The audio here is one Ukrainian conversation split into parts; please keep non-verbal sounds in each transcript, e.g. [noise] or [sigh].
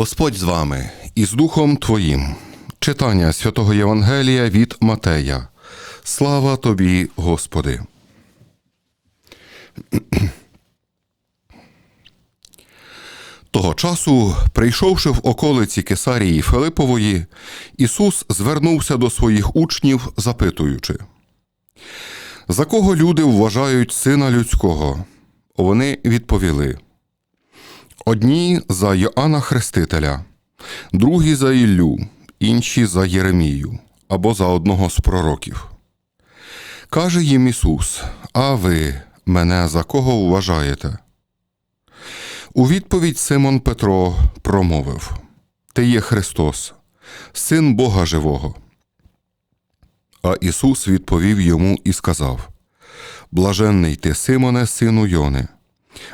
Господь з вами і з Духом Твоїм. Читання святого Євангелія від Матея. Слава тобі, Господи. [clears throat] Того часу, прийшовши в околиці Кесарії Филипової, Ісус звернувся до своїх учнів, запитуючи: За кого люди вважають сина людського? Вони відповіли: Одні за Йоанна Хрестителя, другі за Іллю, інші за Єремію або за одного з пророків. Каже їм Ісус: А ви мене за кого вважаєте? У відповідь Симон Петро промовив: Ти є Христос, Син Бога Живого. А Ісус відповів йому і сказав: Блаженний ти, Симоне, сину Йони,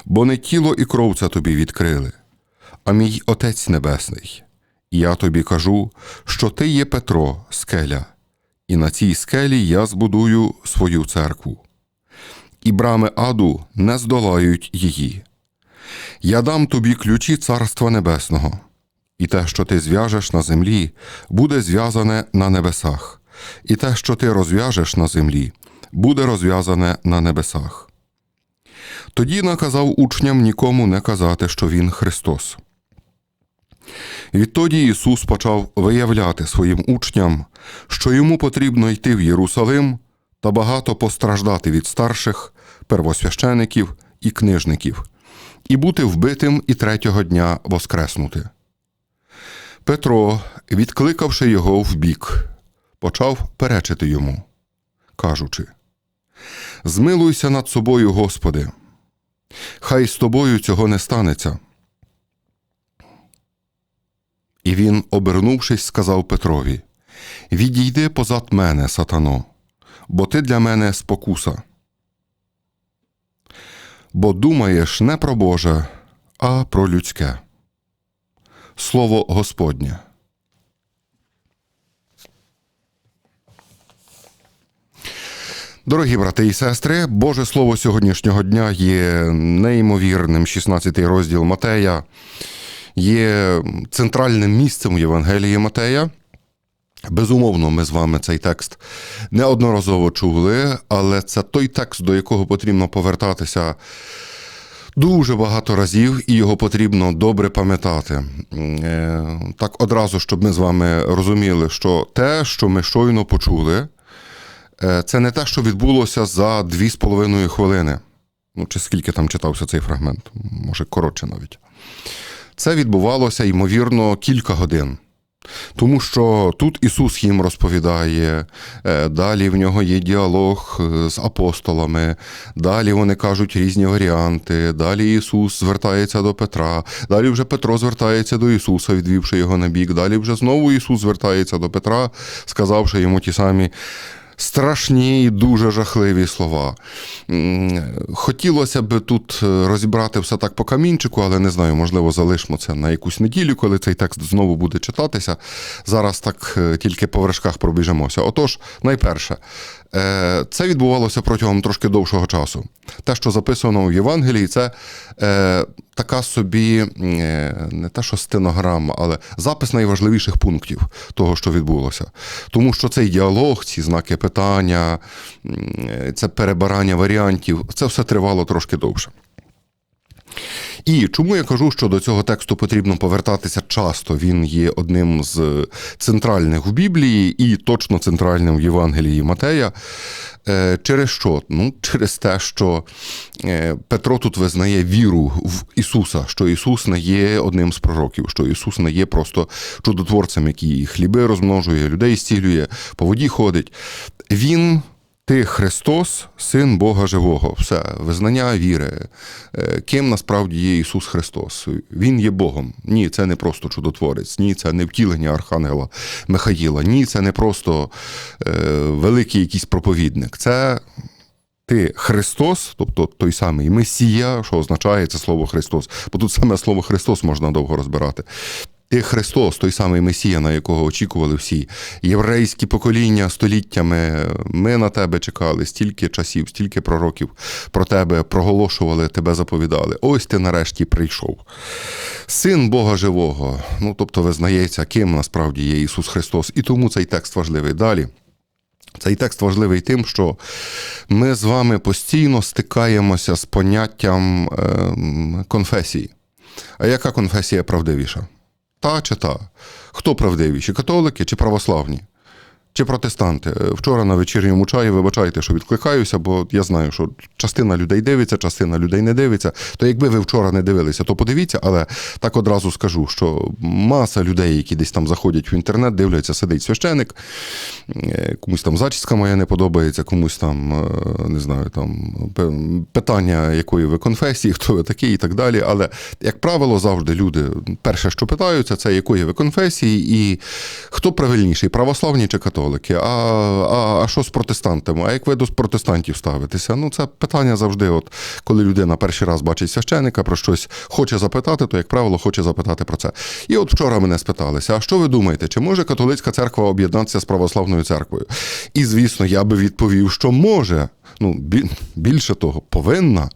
бо не тіло і кров це тобі відкрили, а мій Отець Небесний. І я тобі кажу, що ти є Петро, скеля, і на цій скелі я збудую свою церкву. І брами аду не здолають її. Я дам тобі ключі Царства Небесного, і те, що ти зв'яжеш на землі, буде зв'язане на небесах, і те, що ти розв'яжеш на землі, буде розв'язане на небесах. Тоді наказав учням нікому не казати, що Він Христос. Відтоді Ісус почав виявляти своїм учням, що йому потрібно йти в Єрусалим та багато постраждати від старших, первосвящеників і книжників, і бути вбитим і третього дня воскреснути. Петро, відкликавши його вбік, почав перечити йому, кажучи: Змилуйся над собою, Господи, хай з тобою цього не станеться. І він, обернувшись, сказав Петрові: Відійди позад мене, сатано, бо ти для мене спокуса. Бо думаєш не про Боже, а про людське. Слово Господнє. Дорогі брати і сестри, Боже Слово сьогоднішнього дня є неймовірним 16-й розділ Матея, є центральним місцем у Євангелії Матея. Безумовно, ми з вами цей текст неодноразово чули, але це той текст, до якого потрібно повертатися дуже багато разів, і його потрібно добре пам'ятати. Е, Так одразу, щоб ми з вами розуміли, що те, що ми щойно почули, це не те, що відбулося за дві з половиною хвилини. Ну, чи скільки там читався цей фрагмент, може коротше навіть. Це відбувалося, ймовірно, кілька годин. Тому що тут Ісус їм розповідає, е, далі в нього є діалог е, з апостолами, далі вони кажуть різні варіанти, далі Ісус звертається до Петра, далі вже Петро звертається до Ісуса, відвівши його на бік, далі вже знову Ісус звертається до Петра, сказавши йому ті самі. Страшні і дуже жахливі слова. Хотілося б тут е, розібрати все так по камінчику, але не знаю, можливо, залишимо це на якусь неділю, коли цей текст знову буде читатися. Зараз так е, тільки по вершках пробіжемося. Отож, найперше, це відбувалося протягом трошки довшого часу. Те, що записано в Євангелії, це така собі, не те, що стенограма, але запис найважливіших пунктів того, що відбулося. Тому що цей діалог, ці знаки питання, це перебирання варіантів, це все тривало трошки довше. І чому я кажу, що до цього тексту потрібно повертатися часто? Він є одним з центральних в Біблії і точно центральним в Євангелії Матея. Е, через що? Ну, через те, що е, Петро тут визнає віру в Ісуса, що Ісус не є одним з пророків, що Ісус не є просто чудотворцем, який хліби розмножує, людей зцілює, по воді ходить. Він ти Христос, Син Бога Живого, все, визнання віри. Е, ким насправді є Ісус Христос? Він є Богом. Ні, це не просто чудотворець, ні, це не втілення Архангела Михаїла, ні, це не просто е, великий якийсь проповідник. Це ти Христос, тобто той самий Месія, що означає це слово Христос. Бо тут саме слово Христос можна довго розбирати. Ти Христос, той самий Месія, на якого очікували всі єврейські покоління століттями. Ми на тебе чекали стільки часів, стільки пророків про тебе проголошували, тебе заповідали. Ось ти нарешті прийшов. Син Бога живого. Ну тобто визнається, ким насправді є Ісус Христос. І тому цей текст важливий. Далі. Цей текст важливий тим, що ми з вами постійно стикаємося з поняттям ем, конфесії. А яка конфесія правдивіша? Та чи та? Хто правдивіші? Католики чи православні? Чи протестанти? Е, Вчора на вечірньому чаї, вибачайте, що відкликаюся, бо я знаю, що частина людей дивиться, частина людей не дивиться. То якби ви вчора не дивилися, то подивіться, але так одразу скажу, що маса людей, які десь там заходять в інтернет, дивляться, сидить священик, е, комусь там зачіска моя не подобається, комусь там, е, не знаю, там питання, якої ви конфесії, [laughs] хто ви такий і так далі. Але, як правило, завжди люди перше, що питаються, це якої ви конфесії і хто правильніший, православні чи католики. А, а, а що з протестантами? А як ви до протестантів ставитеся? Ну, це питання завжди, от коли людина перший раз бачить священика про щось хоче запитати, то, як правило, хоче запитати про це. І от вчора мене спиталися: а що ви думаєте, чи може католицька церква об'єднатися з православною церквою? І звісно, я би відповів, що може. Ну, більше того, повинна,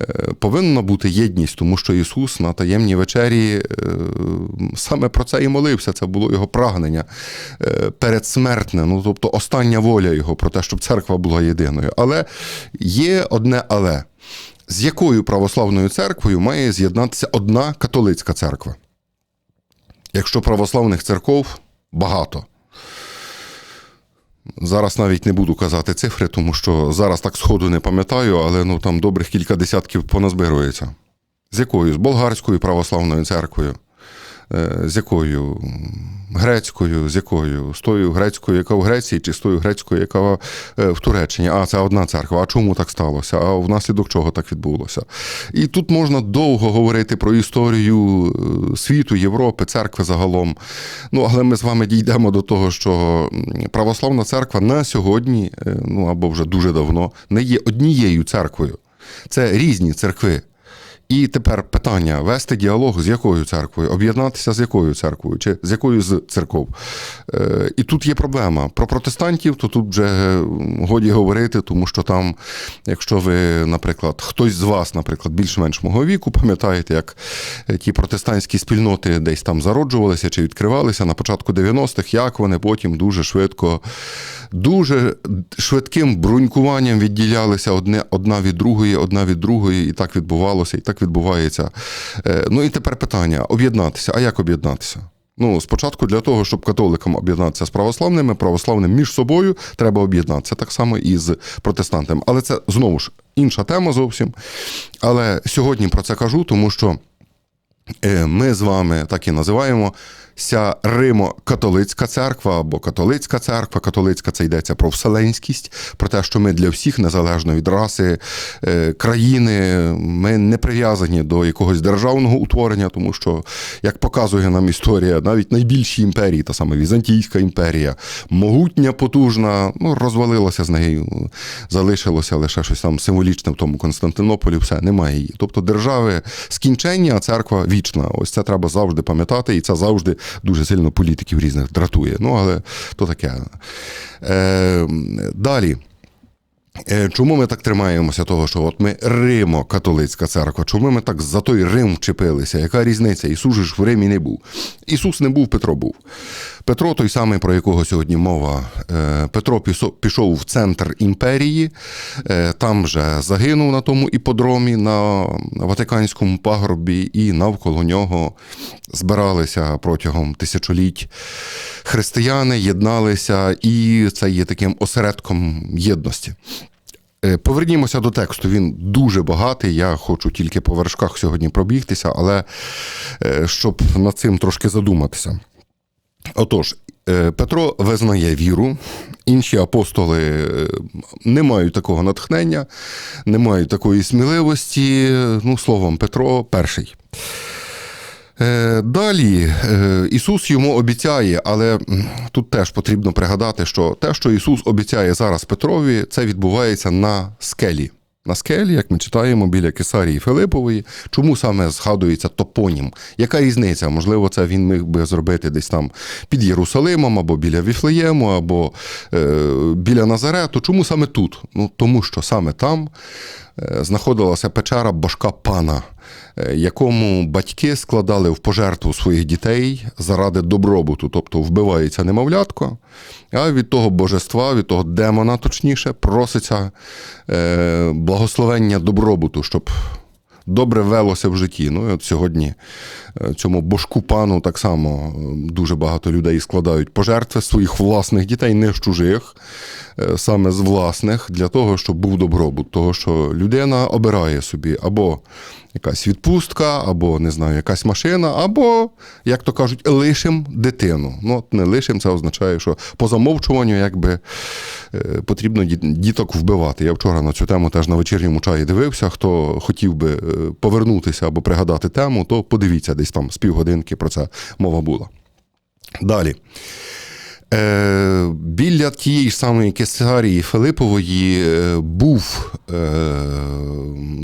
е, повинна бути єдність, тому що Ісус на таємній вечері е, саме про це і молився. Це було його прагнення е, передсмертне, ну тобто остання воля його про те, щоб церква була єдиною. Але є одне але. З якою православною церквою має з'єднатися одна католицька церква? Якщо православних церков багато. Зараз навіть не буду казати цифри, тому що зараз так сходу не пам'ятаю, але ну там добрих кілька десятків поназбирується. З якою? З болгарською православною церквою, з якою грецькою, з якою? З тою грецькою, яка в Греції, чи з тою грецькою, яка е, в Туреччині. А це одна церква. А чому так сталося? А внаслідок чого так відбулося? І тут можна довго говорити про історію е, світу, Європи, церкви загалом. Ну, але ми з вами дійдемо до того, що православна церква на сьогодні, е, ну або вже дуже давно, не є однією церквою. Це різні церкви. І тепер питання: вести діалог з якою церквою, об'єднатися з якою церквою, чи з якою з церков. Е, і тут є проблема. Про протестантів, то тут вже годі говорити, тому що там, якщо ви, наприклад, хтось з вас, наприклад, більш-менш мого віку, пам'ятаєте, як е, ті протестантські спільноти десь там зароджувалися чи відкривалися на початку 90-х, як вони потім дуже швидко, дуже швидким брунькуванням відділялися одне, одна від другої, одна від другої, і так відбувалося, і так відбувається. Е, Ну і тепер питання: об'єднатися. А як об'єднатися? Ну, спочатку для того, щоб католикам об'єднатися з православними, православним між собою треба об'єднатися так само і з протестантами. Але це знову ж інша тема зовсім. Але сьогодні про це кажу, тому що е, ми з вами так і називаємо ся Римо-католицька церква або католицька церква. Католицька це йдеться про вселенськість, про те, що ми для всіх, незалежно від раси, е, країни, ми не прив'язані до якогось державного утворення, тому що, як показує нам історія, навіть найбільші імперії, та саме Візантійська імперія, могутня, потужна, ну, розвалилася з нею, залишилося лише щось там символічне в тому Константинополі, все, немає її. Тобто держави скінчення, а церква вічна. Ось це треба завжди пам'ятати, і це завжди дуже сильно політиків різних дратує. Ну, але то таке. Е, далі. Е, Чому ми так тримаємося того, що от ми Римо-католицька церква? Чому ми так за той Рим вчепилися? Яка різниця? Ісус ж в Римі не був. Ісус не був, Петро був. Петро, той самий, про якого сьогодні мова. Е, Петро пішов в центр імперії, е, там же загинув на тому іподромі на Ватиканському пагорбі, і навколо нього збиралися протягом тисячоліть християни, єдналися, і це є таким осередком єдності. Е, Повернімося до тексту. Він дуже багатий. Я хочу тільки по вершках сьогодні пробігтися, але щоб над цим трошки задуматися. Отож, е, Петро визнає віру, інші апостоли е, не мають такого натхнення, не мають такої сміливості. Ну, словом, Петро перший. Е, Далі Ісус йому обіцяє, але тут теж потрібно пригадати, що те, що Ісус обіцяє зараз Петрові, це відбувається на скелі. На скелі, як ми читаємо, біля Кесарії Филипової. Чому саме згадується топонім? Яка різниця? Можливо, це він міг би зробити десь там під Єрусалимом, або біля Віфлеєму, або е, біля Назарету. Чому саме тут? Ну, тому що саме там е, знаходилася печера башка пана, якому батьки складали в пожертву своїх дітей заради добробуту, тобто вбивається немовлятко, а від того божества, від того демона, точніше, проситься е, благословення добробуту, щоб добре велося в житті. Ну і от сьогодні е, цьому божку пану так само е, дуже багато людей складають пожертви своїх власних дітей, не з чужих, е, саме з власних, для того, щоб був добробут. Того, що людина обирає собі або якась відпустка, або не знаю, якась машина, або, як то кажуть, лишим дитину. Ну, от не лишим, це означає, що по замовчуванню якби е, потрібно діток вбивати. Я вчора на цю тему теж на вечірньому чаї дивився. Хто хотів би е, повернутися або пригадати тему, то подивіться, десь там з півгодинки про це мова була. Далі. Е, біля тієї ж самої Кесарії Филипової е, був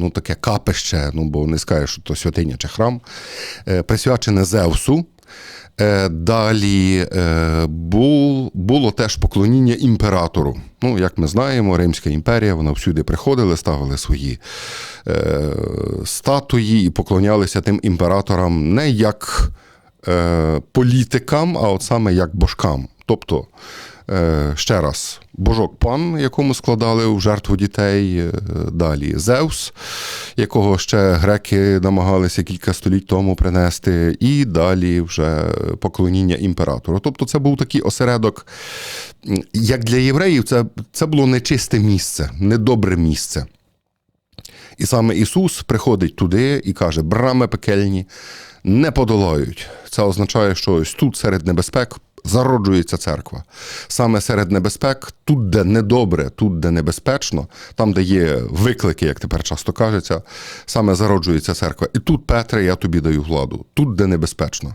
ну, таке капище, ну бо не скажеш, що то святиня чи храм, е, присвячене Зевсу. Е, Далі е, бул, було теж поклоніння імператору. Ну, як ми знаємо, Римська імперія, вона всюди приходили, ставили свої статуї і поклонялися тим імператорам не як політикам, а от саме як божкам. Тобто, ще раз, божок пан, якому складали в жертву дітей, е, далі Зевс, якого ще греки намагалися кілька століть тому принести, і далі вже поклоніння імператору. Тобто, це був такий осередок, як для євреїв, це, це було нечисте місце, недобре місце. І саме Ісус приходить туди і каже: брами пекельні не подолають. Це означає, що ось тут серед небезпек зароджується церква. Саме серед небезпек, тут, де недобре, тут, де небезпечно, там, де є виклики, як тепер часто кажеться, саме зароджується церква. І тут, Петре, я тобі даю владу, тут, де небезпечно.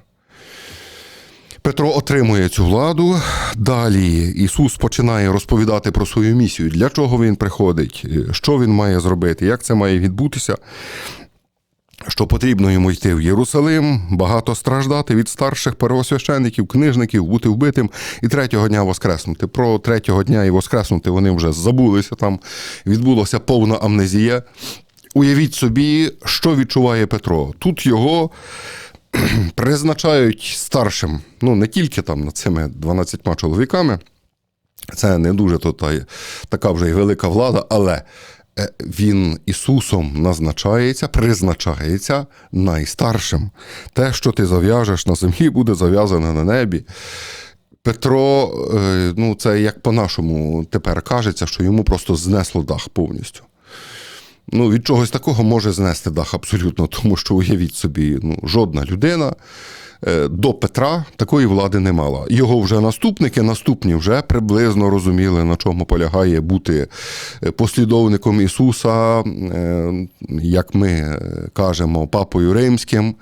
Петро отримує цю владу. Далі Ісус починає розповідати про свою місію, для чого він приходить, що він має зробити, як це має відбутися. Що потрібно йому йти в Єрусалим, багато страждати від старших первосвящеників, книжників, бути вбитим і третього дня воскреснути. Про третього дня і воскреснути вони вже забулися. Там відбулася повна амнезія. Уявіть собі, що відчуває Петро. Тут його [clears throat] призначають старшим, ну не тільки там над цими 12 чоловіками. Це не дуже то та, така вже й велика влада, але він Ісусом назначається, призначається найстаршим. Те, що ти зав'яжеш на землі, буде зав'язане на небі. Петро, е, ну це як по-нашому тепер кажеться, що йому просто знесло дах повністю. Ну, від чогось такого може знести дах абсолютно, [laughs] тому що уявіть собі, ну, жодна людина е, до Петра такої влади не мала. Його вже наступники, наступні вже приблизно розуміли, на чому полягає бути е, послідовником Ісуса, е, як ми кажемо, папою римським.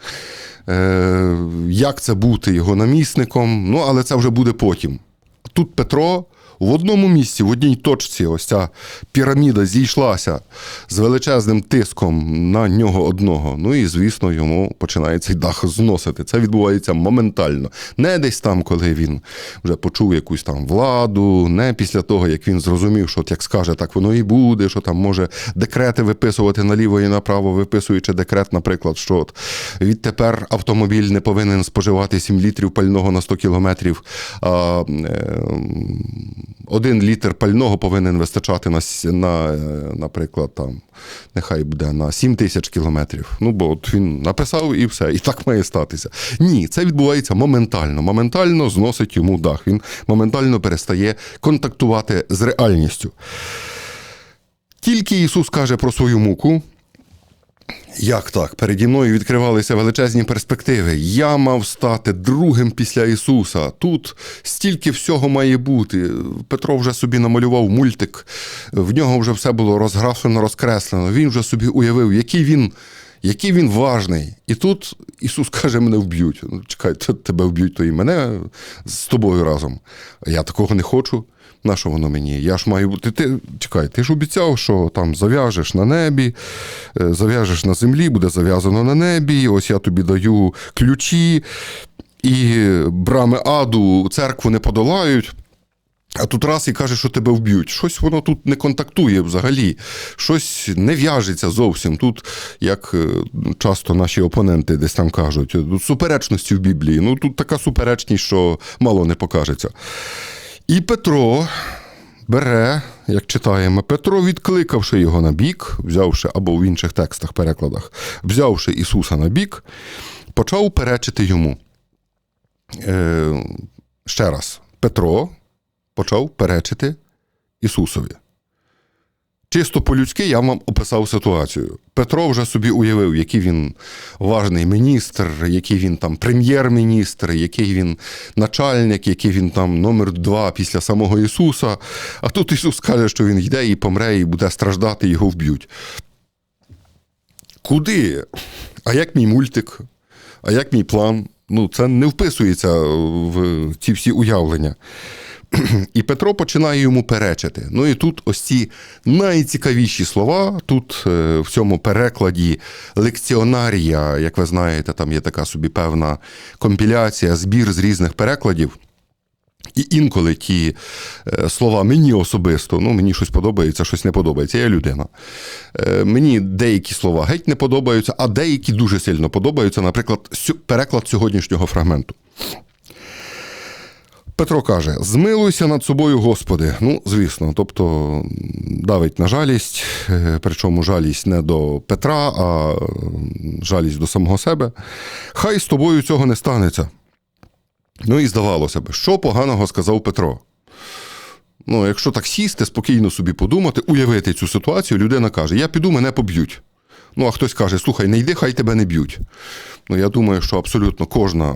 Як це бути його намісником? Ну, але це вже буде потім. Тут Петро в одному місці, в одній точці, ось ця піраміда зійшлася з величезним тиском на нього одного. Ну і, звісно, йому починає цей дах зносити. Це відбувається моментально. Не десь там, коли він вже почув якусь там владу, не після того, як він зрозумів, що от як скаже, так воно і буде, що там може декрети виписувати наліво і направо, виписуючи декрет, наприклад, що от відтепер автомобіль не повинен споживати 7 літрів пального на 100 кілометрів. Один літр пального повинен вистачати на, на, е, наприклад, там, нехай буде на 7 тисяч кілометрів. Ну, бо от він написав і все, і так має статися. Ні, це відбувається моментально. Моментально зносить йому дах. Він моментально перестає контактувати з реальністю. Тільки Ісус каже про свою муку, як так? Переді мною відкривалися величезні перспективи. Я мав стати другим після Ісуса. Тут стільки всього має бути. Петро вже собі намалював мультик, в нього вже все було розграфлено, розкреслено. Він вже собі уявив, який він. Який він важний. І тут Ісус каже, мене вб'ють. Ну, чекай, тебе вб'ють, то і мене з тобою разом. Я такого не хочу. На що воно мені? Я ж маю бути. Ти, чекай, ти ж обіцяв, що там зав'яжеш на небі, е, зав'яжеш на землі, буде зав'язано на небі. Ось я тобі даю ключі, і брами аду церкву не подолають. А тут раз і каже, що тебе вб'ють. Щось воно тут не контактує взагалі, щось не в'яжеться зовсім. Тут, як е, часто наші опоненти десь там кажуть, тут суперечності в Біблії. Ну тут така суперечність, що мало не покажеться. І Петро бере, як читаємо, Петро, відкликавши його на бік, взявши або в інших текстах, перекладах, взявши Ісуса на бік, почав перечити йому. Е, ще раз, Петро почав перечити Ісусові. Чисто по-людськи я вам описав ситуацію. Петро вже собі уявив, який він важний міністр, який він там прем'єр-міністр, який він начальник, який він там номер два після самого Ісуса. А тут Ісус каже, що він йде і помре, і буде страждати, його вб'ють. Куди? А як мій мультик? А як мій план? Ну, це не вписується в ці всі уявлення. [clears throat] І Петро починає йому перечити. Ну і тут ось ці найцікавіші слова. Тут е, в цьому перекладі лекціонарія, як ви знаєте, там є така собі певна компіляція, збір з різних перекладів. І інколи ті е, слова мені особисто, ну мені щось подобається, щось не подобається. Я людина. Е, Мені деякі слова геть не подобаються, а деякі дуже сильно подобаються, наприклад, переклад сьогоднішнього фрагменту. Петро каже: змилуйся над собою, Господи. Ну, звісно, тобто давить на жалість, е, причому жалість не до Петра, а жалість до самого себе. Хай з тобою цього не станеться. Ну і здавалося б, що поганого сказав Петро. Ну, якщо так сісти, спокійно собі подумати, уявити цю ситуацію, людина каже: Я піду, мене поб'ють. Ну, а хтось каже, слухай, не йди, хай тебе не б'ють. Ну, я думаю, що абсолютно кожна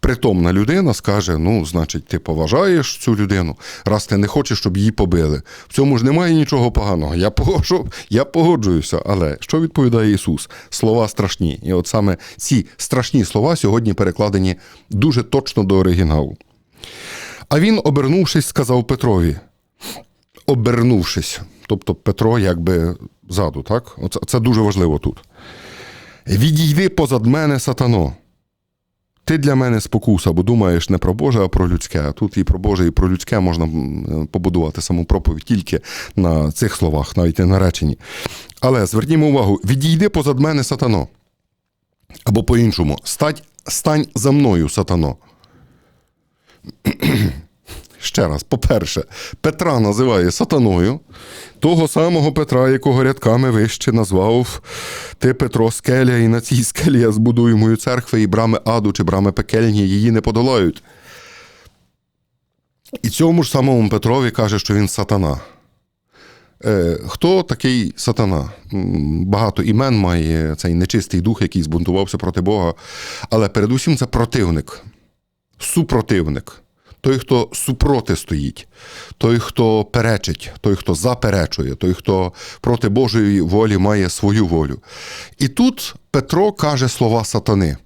притомна людина скаже: ну, значить, ти поважаєш цю людину, раз ти не хочеш, щоб її побили. В цьому ж немає нічого поганого. Я, погоджу, я погоджуюся. Але що відповідає Ісус? Слова страшні. І от саме ці страшні слова сьогодні перекладені дуже точно до оригіналу. А він, обернувшись, сказав Петрові: обернувшись. Тобто Петро якби ззаду, так? Оце, це дуже важливо тут. Відійди позад мене, сатано. Ти для мене спокуса, бо думаєш не про Боже, а про людське. А тут і про Боже, і про людське можна побудувати саму проповідь тільки на цих словах, навіть не на реченні. Але звернімо увагу: відійди позад мене, сатано. Або по-іншому, стань, за мною, сатано. Ще раз, по-перше, Петра називає сатаною, того самого Петра, якого рядками вище назвав ти Петро скеля, і на цій скелі я збудую мою церкву, і брами аду чи брами пекельні її не подолають. І цьому ж самому Петрові каже, що він сатана. Е, хто такий сатана? Багато імен має цей нечистий дух, який збунтувався проти Бога. Але передусім це противник, супротивник. Той, хто супроти стоїть, той, хто перечить, той, хто заперечує, той, хто проти Божої волі має свою волю. І тут Петро каже слова сатани.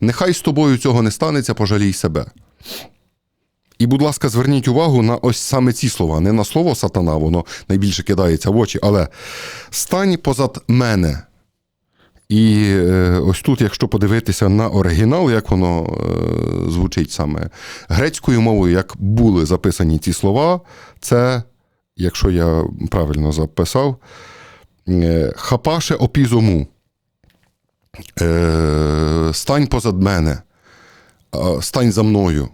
Нехай з тобою цього не станеться, пожалій себе. І, будь ласка, зверніть увагу на ось саме ці слова, не на слово сатана, воно найбільше кидається в очі, але стань позад мене. І е, ось тут, якщо подивитися на оригінал, як воно е, звучить саме грецькою мовою, як були записані ці слова, це, якщо я правильно записав, е, хапаше опізому. Стань позад мене, стань за мною.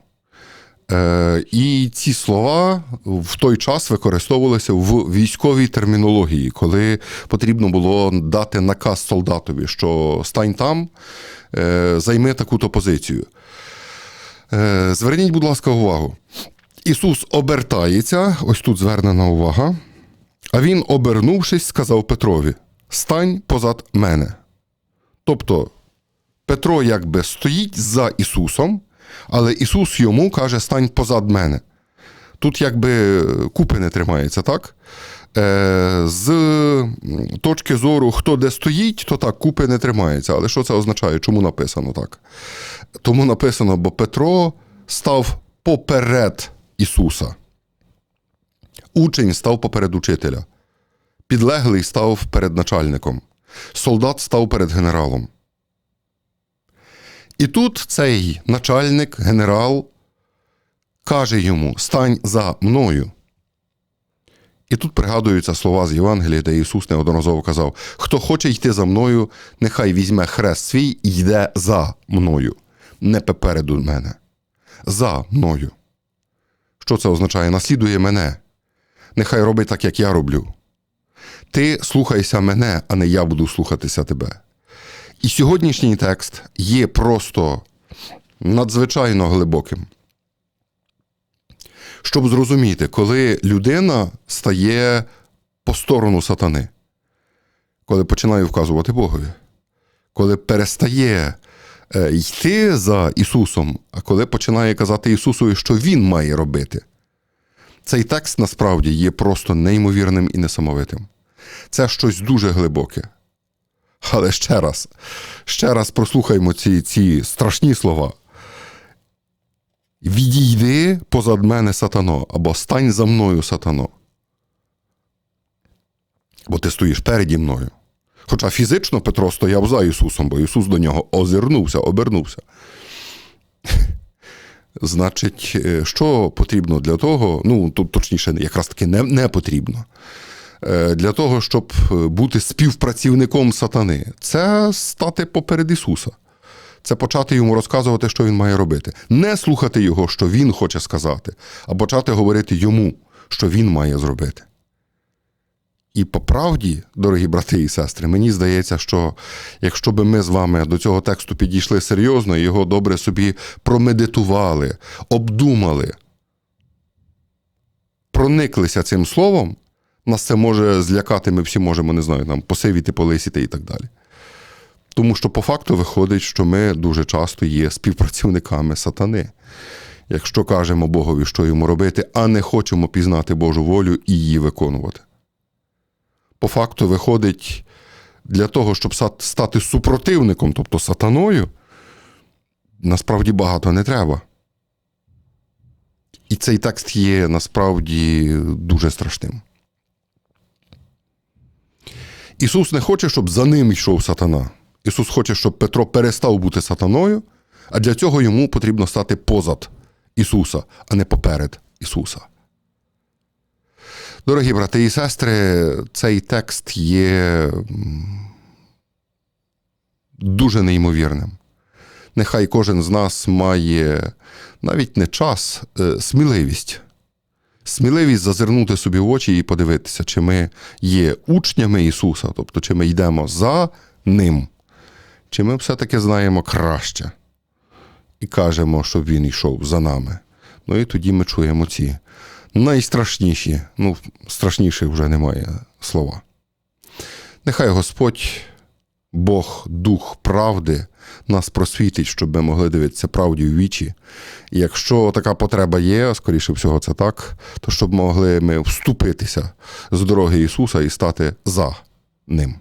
Е, і ці слова в той час використовувалися в військовій термінології, коли потрібно було дати наказ солдатові, що стань там, е, займи таку-то позицію. Е, Зверніть, будь ласка, увагу. Ісус обертається, ось тут звернена увага. А він, обернувшись, сказав Петрові: Стань позад мене. Тобто Петро якби стоїть за Ісусом, але Ісус йому каже: стань позад мене. Тут якби купи не тримається, так? Е, з точки зору, хто де стоїть, то так, купи не тримається. Але що це означає? Чому написано так? Тому написано, бо Петро став поперед Ісуса. Учень став поперед учителя. Підлеглий став перед начальником. Солдат став перед генералом. І тут цей начальник, генерал, каже йому: стань за мною. І тут пригадуються слова з Євангелія, де Ісус неодноразово казав: хто хоче йти за мною, нехай візьме хрест свій і йде за мною, не попереду мене. За мною. Що це означає? Наслідує мене. Нехай робить так, як я роблю. Ти слухайся мене, а не я буду слухатися тебе. І сьогоднішній текст є просто надзвичайно глибоким. Щоб зрозуміти, коли людина стає по сторону сатани, коли починає вказувати Богові, коли перестає е, йти за Ісусом, а коли починає казати Ісусові, що Він має робити. Цей текст насправді є просто неймовірним і несамовитим. Це щось дуже глибоке. Але ще раз, ще раз прослухаймо ці, ці страшні слова. Відійди позад мене, сатано, або стань за мною, сатано. Бо ти стоїш переді мною. Хоча фізично Петро стояв за Ісусом, бо Ісус до нього озирнувся, обернувся. [laughs] Значить, е, що потрібно для того, ну тут точніше, якраз таки не, не потрібно. Е, Для того, щоб бути співпрацівником сатани, це стати поперед Ісуса. Це почати йому розказувати, що він має робити. Не слухати його, що він хоче сказати, а почати говорити йому, що він має зробити. І по правді, дорогі брати і сестри, мені здається, що якщо би ми з вами до цього тексту підійшли серйозно, його добре собі промедитували, обдумали, прониклися цим словом, нас це може злякати, ми всі можемо, не знаю, там, посивіти, полисіти і так далі. Тому що по факту виходить, що ми дуже часто є співпрацівниками сатани. Якщо кажемо Богові, що йому робити, а не хочемо пізнати Божу волю і її виконувати. По факту виходить, для того, щоб стати супротивником, тобто сатаною, насправді багато не треба. І цей текст є насправді дуже страшним. Ісус не хоче, щоб за ним йшов сатана. Ісус хоче, щоб Петро перестав бути сатаною, а для цього йому потрібно стати позад Ісуса, а не поперед Ісуса. Дорогі брати і сестри, цей текст є дуже неймовірним. Нехай кожен з нас має навіть не час, сміливість. Сміливість зазирнути собі в очі і подивитися, чи ми є учнями Ісуса, тобто чи ми йдемо за Ним, чи ми все-таки знаємо краще і кажемо, щоб Він йшов за нами. Ну і тоді ми чуємо ці найстрашніші, ну, страшніших вже немає слова. Нехай Господь, Бог, Дух правди, нас просвітить, щоб ми могли дивитися правді в вічі. І якщо така потреба є, а скоріше всього, це так, то щоб могли ми вступитися з дороги Ісуса і стати за Ним.